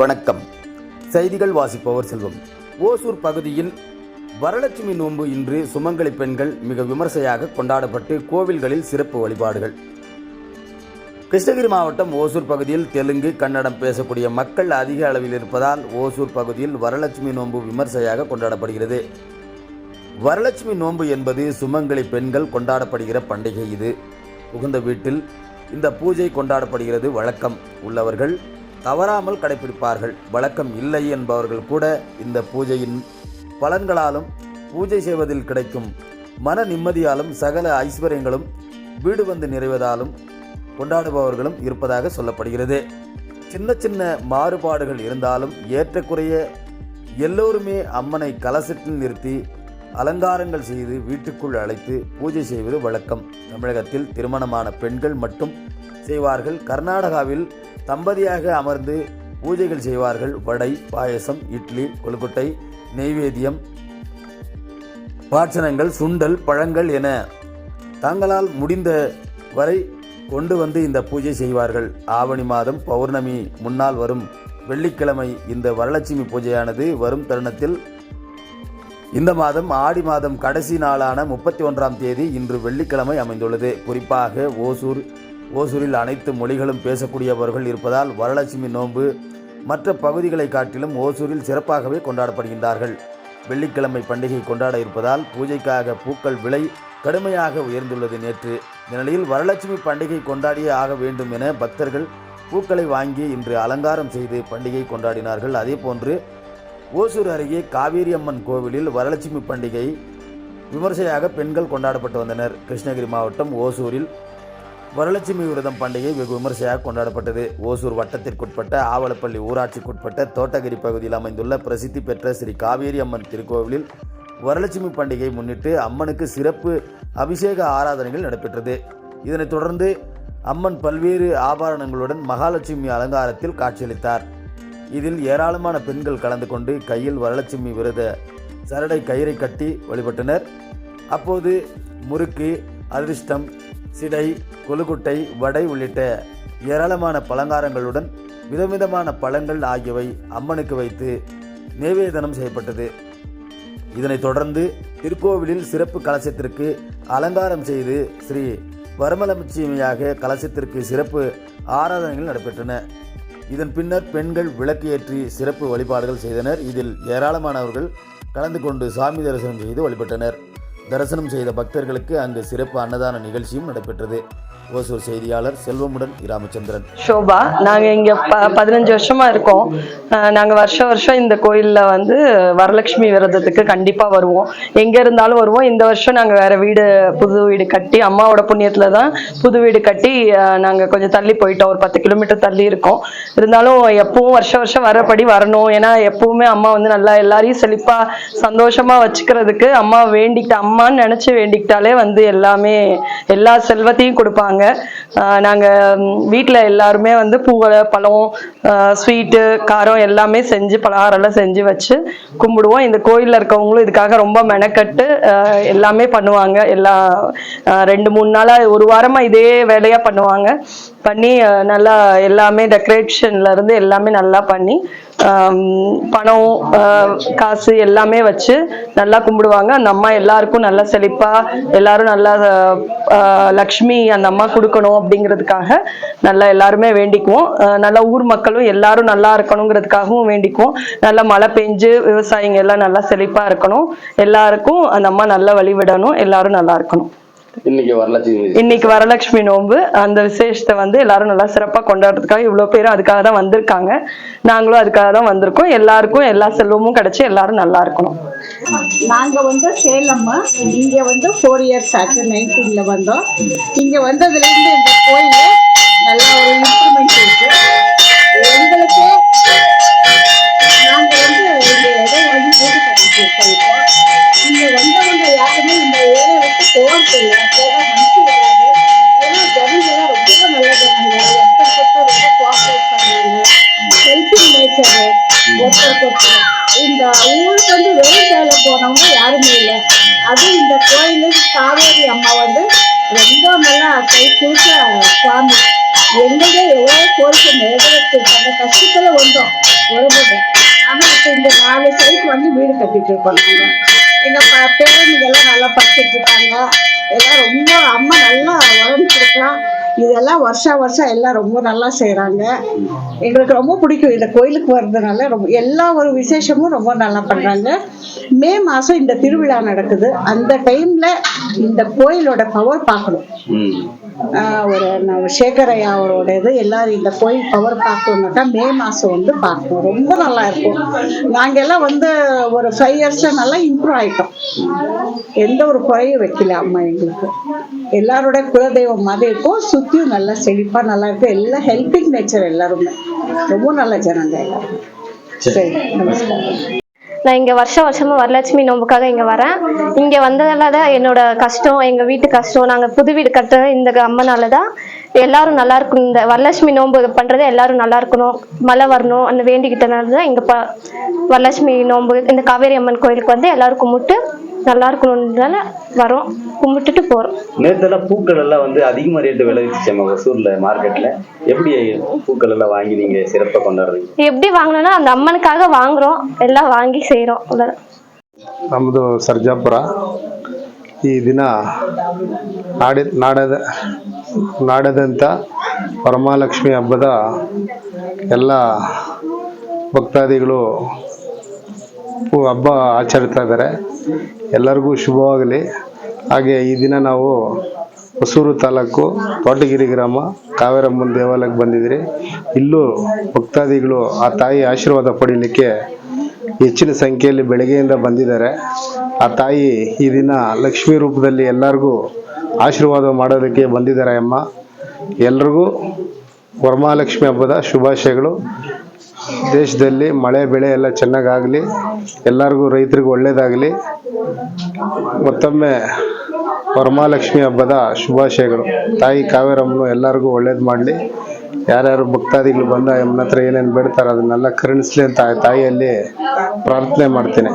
வணக்கம். செய்திகள் வாசிப்பவர் செல்வம். ஓசூர் பகுதியில் வரலட்சுமி நோன்பு இன்று சுமங்கலி பெண்கள் மிக விமர்சையாக கொண்டாடப்பட்டு கோவில்களில் சிறப்பு வழிபாடுகள். கிருஷ்ணகிரி மாவட்டம் ஓசூர் பகுதியில் தெலுங்கு கன்னடம் பேசக்கூடிய மக்கள் அதிக அளவில் இருப்பதால் ஓசூர் பகுதியில் வரலட்சுமி நோன்பு விமர்சையாக கொண்டாடப்படுகிறது. வரலட்சுமி நோன்பு என்பது சுமங்கலி பெண்கள் கொண்டாடப்படுகிற பண்டிகை இது. புகுந்த வீட்டில் இந்த பூஜை கொண்டாடப்படுகிறது வழக்கம். உள்ளவர்கள் தவறாமல் கடைபிடிப்பார்கள். வழக்கம் இல்லை என்பவர்கள் கூட இந்த பூஜையின் பலன்களாலும் பூஜை செய்வதில் கிடைக்கும் மன நிம்மதியாலும் சகல ஐஸ்வர்யங்களும் வீடு வந்து நிறைவதாலும் கொண்டாடுபவர்களும் இருப்பதாக சொல்லப்படுகிறது. சின்ன சின்ன மாறுபாடுகள் இருந்தாலும் ஏற்றக்குறைய எல்லோருமே அம்மனை கலசத்தில் நிறுத்தி அலங்காரங்கள் செய்து வீட்டுக்குள் அழைத்து பூஜை செய்வது வழக்கம். தமிழகத்தில் திருமணமான பெண்கள் மட்டும் செய்வார்கள். கர்நாடகாவில் தம்பதியாக அமர்ந்து பூஜைகள் செய்வார்கள். வடை பாயசம் இட்லி கொழுக்கட்டை நெய்வேத்தியம் பாட்சணங்கள் சுண்டல் பழங்கள் என தாங்களால் முடிந்த வரை கொண்டு வந்து இந்த பூஜை செய்வார்கள். ஆவணி மாதம் பௌர்ணமி முன்னால் வரும் வெள்ளிக்கிழமை இந்த வரலட்சுமி பூஜையானது வரும் தருணத்தில் இந்த மாதம் ஆடி மாதம் கடைசி நாளான முப்பத்தி ஒன்றாம் தேதி இன்று வெள்ளிக்கிழமை அமைந்துள்ளது. குறிப்பாக ஓசூர் ஓசூரில் அனைத்து மொழிகளும் பேசக்கூடியவர்கள் இருப்பதால் வரலட்சுமி நோன்பு மற்ற பகுதிகளை காட்டிலும் ஓசூரில் சிறப்பாகவே கொண்டாடப்படுகின்றார்கள். வெள்ளிக்கிழமை பண்டிகை கொண்டாட இருப்பதால் பூஜைக்காக பூக்கள் விலை கடுமையாக உயர்ந்துள்ளது நேற்று. இந்நிலையில் வரலட்சுமி பண்டிகை கொண்டாடியே ஆக வேண்டும் என பக்தர்கள் பூக்களை வாங்கி இன்று அலங்காரம் செய்து பண்டிகை கொண்டாடினார்கள். அதேபோன்று ஓசூர் அருகே காவேரி அம்மன் கோவிலில் வரலட்சுமி பண்டிகை விமர்சையாக பெண்கள் கொண்டாடப்பட்டு வந்தனர். கிருஷ்ணகிரி மாவட்டம் ஓசூரில் வரலட்சுமி விரதம் பண்டிகை வெகு விமர்சையாக கொண்டாடப்பட்டது. ஓசூர் வட்டத்திற்குட்பட்ட ஆவலப்பள்ளி ஊராட்சிக்குட்பட்ட தோட்டகிரி பகுதியில் அமைந்துள்ள பிரசித்தி பெற்ற ஸ்ரீ காவேரி அம்மன் திருக்கோவிலில் வரலட்சுமி பண்டிகையை முன்னிட்டு அம்மனுக்கு சிறப்பு அபிஷேக ஆராதனைகள் நடைபெற்றது. இதனைத் தொடர்ந்து அம்மன் பல்வேறு ஆபரணங்களுடன் மகாலட்சுமி அலங்காரத்தில் காட்சியளித்தார். இதில் ஏராளமான பெண்கள் கலந்து கொண்டு கையில் வரலட்சுமி விரத சரடை கயிறை கட்டி வழிபட்டனர். அப்போது முறுக்கு அதிர்ஷ்டம் சிடை கொழுக்குட்டை வடை உள்ளிட்ட ஏராளமான பலங்காரங்களுடன் விதவிதமான பழங்கள் ஆகியவை அம்மனுக்கு வைத்து நிவேதனம் செய்யப்பட்டது. இதனைத் தொடர்ந்து திருக்கோவிலில் சிறப்பு கலசத்திற்கு அலங்காரம் செய்து ஸ்ரீ வரமலட்சுமியாக கலசத்திற்கு சிறப்பு ஆராதனைகள் நடைபெற்றன. இதன் பின்னர் பெண்கள் விளக்கு ஏற்றி சிறப்பு வழிபாடுகள் செய்தனர். இதில் ஏராளமானவர்கள் கலந்து கொண்டு சாமி தரிசனம் செய்து வழிபட்டனர். தரிசனம் செய்த பக்தர்களுக்கு அங்கு சிறப்பு அன்னதான நிகழ்ச்சியும் நடைபெற்றது. ஓசூர் செய்தியாளர் செல்வமுடன் ராமச்சந்திரன் ஷோபா நாங்கள் இங்கே ப பதினஞ்சு வருஷமா இருக்கோம். நாங்க வருஷம் வருஷம் இந்த கோயிலில் வந்து வரலட்சுமி விரதத்துக்கு கண்டிப்பாக வருவோம். எங்கே இருந்தாலும் வருவோம். இந்த வருஷம் நாங்கள் வேற வீடு புது வீடு கட்டி அம்மாவோட புண்ணியத்தில் தான் புது வீடு கட்டி நாங்கள் கொஞ்சம் தள்ளி போயிட்டோம். ஒரு பத்து கிலோமீட்டர் தள்ளி இருக்கோம். இருந்தாலும் எப்பவும் வருஷம் வருஷம் வரபடி வரணும். ஏன்னா எப்பவுமே அம்மா வந்து நல்லா எல்லாரையும் செழிப்பாக சந்தோஷமா வச்சுக்கிறதுக்கு அம்மா வேண்டிக்கிட்ட அம்மான்னு நினச்சி வேண்டிக்கிட்டாலே வந்து எல்லாமே எல்லா செல்வத்தையும் கொடுப்பாங்க. நாங்கள் நாங்க எல்லாருமே வந்து பூவலை பழம் ஸ்வீட்டு காரம் எல்லாமே செஞ்சு பலகாரம் எல்லாம் செஞ்சு வச்சு கும்பிடுவோம். இந்த கோயில்ல இருக்கவங்களும் இதுக்காக ரொம்ப மெனக்கட்டு எல்லாமே பண்ணுவாங்க. எல்லா ரெண்டு மூணு நாளா ஒரு வாரமா இதே வேலையா பண்ணுவாங்க. பண்ணி நல்லா எல்லாமே டெக்கரேஷன்ல இருந்து எல்லாமே நல்லா பண்ணி பணம் காசு எல்லாமே வச்சு நல்லா கும்பிடுவாங்க. அந்த அம்மா எல்லாருக்கும் நல்லா செழிப்பா எல்லாரும் நல்லா லக்ஷ்மி அந்த அம்மா கொடுக்கணும் அப்படிங்கிறதுக்காக நல்லா எல்லாருமே வேண்டிக்குவோம். நல்லா ஊர் மக்களும் எல்லாரும் நல்லா இருக்கணுங்கிறதுக்காகவும் வேண்டிக்குவோம். நல்லா மழை பெஞ்சு விவசாயிங்க எல்லாம் நல்லா செழிப்பா இருக்கணும். எல்லாருக்கும் அந்த அம்மா நல்லா வழிவிடணும். எல்லாரும் நல்லா இருக்கணும். இன்னைக்கு வரலட்சுமி இன்னைக்கு வரலட்சுமி நோன்பு அந்த விசேஷத்தை வந்து எல்லாரும் நல்லா சிறப்பா கொண்டாடுறதுக்காக இவ்வளவு பேரும் அதுக்காக தான் வந்திருக்காங்க. நாங்களும் அதுக்காக தான் வந்திருக்கோம். எல்லாருக்கும் எல்லா செல்வமும் கிடைச்சு எல்லாரும் நல்லா இருக்கணும். நாங்க வந்து சேலம் இங்க வந்து ஃபோர் இயர்ஸ் ஆச்சு நைன்டீன்ல வந்தோம். இங்க வந்ததுல இருந்து இந்த கோயில் நல்ல ஒரு இம்ப்ரூவ்மெண்ட் இருக்கு. விட்டு போகிறது மனசு வராது ஏன்னா ஜனங்களாம் ரொம்ப நல்ல ஜனங்க எப்படிப்பட்ட ரொம்ப கோஆப்ரேட் பண்ணாங்க ஹெல்பிங் நேச்சர் ஒருத்தருக்கு ஒருத்தர் இந்த ஊருக்கு வந்து வேலை போனவங்க யாருமே இல்லை. அது இந்த கோயில் காவேரி அம்மா வந்து ரொம்ப நல்லா கை கொடுத்த சுவாமி. எங்களுடைய எவ்வளோ கோரிக்கை நிறைவேற்றிருக்காங்க கஷ்டத்துல வந்தோம். வரும்போது ஆனா இப்போ இந்த நாலு சைட் வந்து வீடு கட்டிட்டு இருக்கோம். நாங்க எங்க ப- நல்லா படிச்சுட்டு இருக்காங்க. எல்லாம் ரொம்ப அம்மா நல்லா உடம்பு இதெல்லாம் வருஷா வருஷம் எல்லாம் ரொம்ப நல்லா செய்கிறாங்க எங்களுக்கு ரொம்ப பிடிக்கும். இந்த கோயிலுக்கு வர்றதுனால ரொம்ப எல்லா ஒரு விசேஷமும் ரொம்ப நல்லா பண்றாங்க. மே மாசம் இந்த திருவிழா நடக்குது. அந்த டைம்ல இந்த கோயிலோட பவர் பார்க்கணும். ஒரு சேகரையா அவரோட இது எல்லாரும் இந்த கோயில் பவர் பார்க்கணுன்னாக்கா மே மாதம் வந்து பார்க்கணும். ரொம்ப நல்லா இருக்கும். நாங்கள் எல்லாம் வந்து ஒரு ஃபைவ் இயர்ஸில் நல்லா இம்ப்ரூவ் ஆயிட்டோம். எந்த ஒரு குறையும் வைக்கல அம்மா எங்களுக்கு. எல்லாரோட குலதெய்வம் மாதிரி இருக்கும். சுற்றியும் நல்லா செழிப்பாக நல்லா இருக்கும். எல்லாம் ஹெல்பிங் நேச்சர் எல்லாருமே. ரொம்ப நல்ல ஜனங்க எல்லாரும். சரி நமஸ்காரம். நான் இங்கே வருஷம் வருஷமா வரலட்சுமி நோம்புக்காக இங்கே வரேன். இங்கே வந்ததால தான் என்னோட கஷ்டம் எங்கள் வீட்டு கஷ்டம். நாங்கள் புது வீடு கட்டுறது இந்த அம்மனால தான் எல்லாரும் நல்லா இருக்கணும். இந்த வரலட்சுமி நோன்பு பண்ணுறது எல்லாரும் நல்லா இருக்கணும். மழை வரணும். அந்த வேண்டிக்கிட்டனால தான் இங்கே ப வரலட்சுமி நோன்பு இந்த காவேரி அம்மன் கோயிலுக்கு வந்து எல்லாரும் கும்பிட்டு நல்லா இருக்கணுன்றதால வரோம். கும்பிட்டுட்டு போகிறோம் நேத்தெல்லாம் பூக்கள் எல்லாம் வந்து அதிகமா ரேட்டு விளைவிச்சுச்சேம்மா ஒசூர்ல மார்க்கெட்ல எப்படி பூக்கள் எல்லாம் வாங்கி நீங்க சிறப்பா கொண்டாடுறீங்க எப்படி வாங்கினோன்னா அந்த அம்மனுக்காக வாங்குறோம் எல்லாம் வாங்கி செய்கிறோம் அவ்வளோதான் ನಮ್ಮದು ಸರ್ಜಾಪುರ ಈ ದಿನ ನಾಡಿ ನಾಡದ ನಾಡದಂಥ ವರಮಹಾಲಕ್ಷ್ಮಿ ಹಬ್ಬದ ಎಲ್ಲ ಭಕ್ತಾದಿಗಳು ಹೂ- ಹಬ್ಬ ಆಚರಿಸ್ತಾ ಇದ್ದಾರೆ ಎಲ್ಲರಿಗೂ ಶುಭವಾಗಲಿ ಹಾಗೆ ಈ ದಿನ ನಾವು ಹೊಸೂರು ತಾಲೂಕು ತೋಟಗಿರಿ ಗ್ರಾಮ ಕಾವೇರಮ್ಮನ ದೇವಾಲಯಕ್ಕೆ ಬಂದಿದ್ರಿ ಇಲ್ಲೂ ಭಕ್ತಾದಿಗಳು ಆ ತಾಯಿ ಆಶೀರ್ವಾದ ಪಡೀಲಿಕ್ಕೆ ಹೆಚ್ಚಿನ ಸಂಖ್ಯೆಯಲ್ಲಿ ಬೆಳಗ್ಗೆಯಿಂದ ಬಂದಿದ್ದಾರೆ. ಆ ತಾಯಿ ಈ ದಿನ ಲಕ್ಷ್ಮೀ ರೂಪದಲ್ಲಿ ಎಲ್ಲರಿಗೂ ಆಶೀರ್ವಾದ ಮಾಡೋದಕ್ಕೆ ಬಂದಿದ್ದಾರೆ ಅಮ್ಮ. ಎಲ್ರಿಗೂ ವರಮಹಾಲಕ್ಷ್ಮಿ ಹಬ್ಬದ ಶುಭಾಶಯಗಳು. ದೇಶದಲ್ಲಿ ಮಳೆ, ಬೆಳೆ ಎಲ್ಲ ಚೆನ್ನಾಗಾಗಲಿ, ಎಲ್ಲರಿಗೂ ರೈತರಿಗೂ ಒಳ್ಳೇದಾಗಲಿ. ಮತ್ತೊಮ್ಮೆ ವರಮಹಾಲಕ್ಷ್ಮಿ ಹಬ್ಬದ ಶುಭಾಶಯಗಳು. ತಾಯಿ ಕಾವೇರಮ್ಮನು ಎಲ್ಲರಿಗೂ ಒಳ್ಳೇದು ಮಾಡಲಿ. ಯಾರ್ಯಾರು ಭಕ್ತಾದಿಗಳು ಬಂದು ಎಮ್ಮನ ಹತ್ರ ಏನೇನು ಬೇಡ್ತಾರೆ ಅದನ್ನೆಲ್ಲ ಕರುಣಿಸ್ಲಿ ಅಂತ ತಾಯಿಯಲ್ಲಿ ಪ್ರಾರ್ಥನೆ ಮಾಡ್ತೇನೆ.